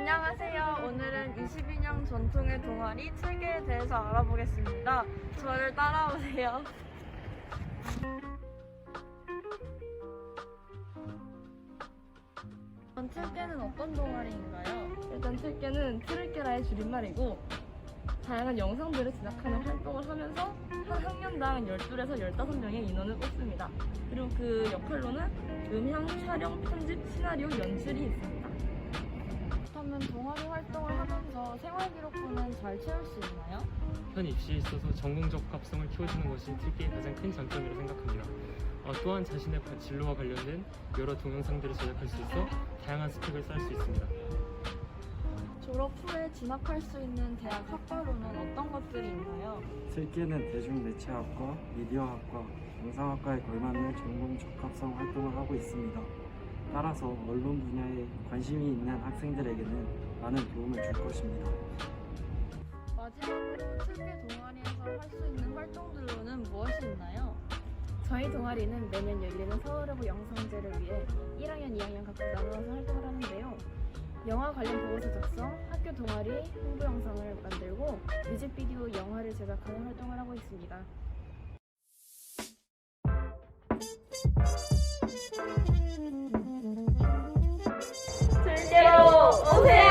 안녕하세요. 오늘은 22년 전통의 동아리 틀개에 대해서 알아보겠습니다. 저를 따라오세요. 틀개는 어떤 동아리인가요? 일단 틀개는 트르케라의 줄임말이고 다양한 영상들을 제작하는 활동을 하면서 한 학년당 12에서 15명의 인원을 뽑습니다. 그리고 그 역할로는 음향, 촬영, 편집, 시나리오, 연출이 있습니다. 생활 기록부는 잘 채울 수 있나요? 현 입시에 있어서 전공 적 합성을 키워주는 것이 특기의 가장 큰 장점이라고 생각합니다. 어, 또한 자신의 과- 진로와 관련된 여러 동영상들을 제작할 수 있어 다양한 스펙을 쌓을 수 있습니다. 졸업 후에 진학할 수 있는 대학 학과로는 어떤 것들이 있나요? 슬기는 대중매체학과, 미디어학과, 영상학과에 걸맞는 전공 적합성 활동을 하고 있습니다. 따라서 언론 분야에 관심이 있는 학생들에게는 많은 도움을 줄 것입니다. 마지막으로 특개 동아리에서 할 수 있는 활동들로는 무엇이 있나요? 저희 동아리는 매년 열리는 서울여고 영상제를 위해 1학년, 2학년 각각 나누어서 활동을 하는데요. 영화 관련 보고서 작성, 학교 동아리, 홍보 영상을 만들고 뮤직비디오 영화를 제작하는 활동을 하고 있습니다. okay.